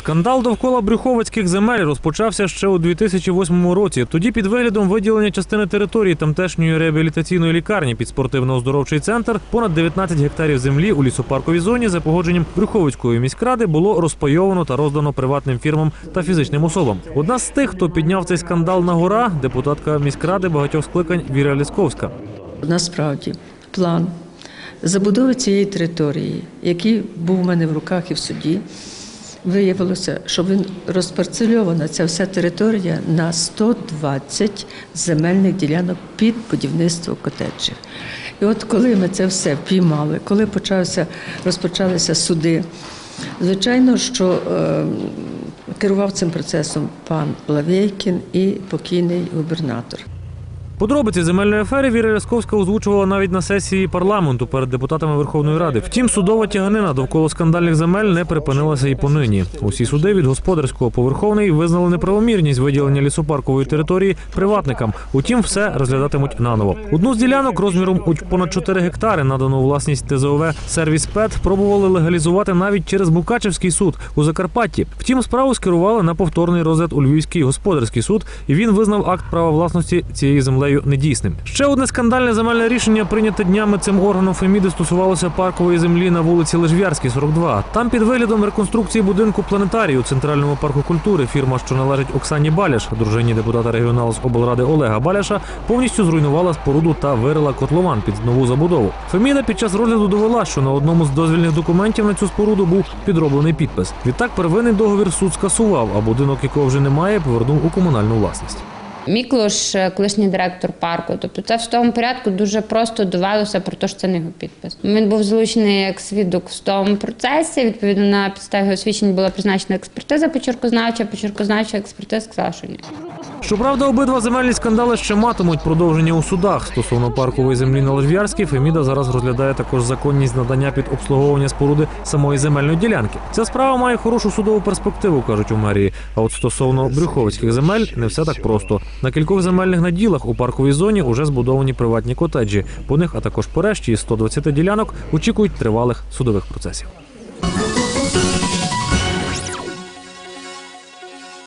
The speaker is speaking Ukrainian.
Скандал довкола брюховицьких земель розпочався ще у 2008 році. Тоді під виглядом виділення частини території тамтешньої реабілітаційної лікарні під спортивно-оздоровчий центр понад 19 гектарів землі у лісопарковій зоні за погодженням Брюховицької міськради було розпайовано та роздано приватним фірмам та фізичним особам. Одна з тих, хто підняв цей скандал на гора, депутатка міськради багатьох скликань Віра Лісковська. Насправді, план забудови цієї території, який був у мене в руках і в суді, виявилося, що він розпарцельована ця вся територія на 120 земельних ділянок під будівництво котеджів. І от коли ми це все впіймали, коли почався, розпочалися суди, звичайно, що е, керував цим процесом пан Лавєйкін і покійний губернатор. Подробиці земельної афери Віра Лясковська озвучувала навіть на сесії парламенту перед депутатами Верховної Ради. Втім, судова тяганина довкола скандальних земель не припинилася і понині. Усі суди від господарського по Верховний визнали неправомірність виділення лісопаркової території приватникам. Утім, все розглядатимуть наново. Одну з ділянок розміром у понад 4 гектари, надану у власність ТЗОВ сервіс ПЕТ, пробували легалізувати навіть через Мукачевський суд у Закарпатті. Втім, справу скерували на повторний розгляд у Львівський господарський суд, і він визнав акт права власності цією землею недійсним. Ще одне скандальне земельне рішення, прийняте днями цим органом Феміди, стосувалося паркової землі на вулиці Лежвярській, 42. Там під виглядом реконструкції будинку планетарію у центральному парку культури фірма, що належить Оксані Баляш, дружині депутата регіоналу з облради Олега Баляша, повністю зруйнувала споруду та вирила котлован під нову забудову. Феміда під час розгляду довела, що на одному з дозвільних документів на цю споруду був підроблений підпис. Відтак первинний договір суд скасував, а будинок, якого вже немає, повернув у комунальну власність. Міклош, е, колишній директор парку. Тобто це в тому порядку дуже просто довелося про те, що це не його підпис. Він був залучений як свідок в тому процесі. Відповідно, на підставі освідчень була призначена експертиза почеркознавча. Почеркознавча експертиза сказала, що ні. Щоправда, обидва земельні скандали ще матимуть продовження у судах. Стосовно паркової землі на Лежвярській, Феміда зараз розглядає також законність надання під обслуговування споруди самої земельної ділянки. Ця справа має хорошу судову перспективу, кажуть у мерії. А от стосовно брюховицьких земель не все так просто. На кількох земельних наділах у парковій зоні уже збудовані приватні котеджі. По них, а також по решті із 120 ділянок очікують тривалих судових процесів.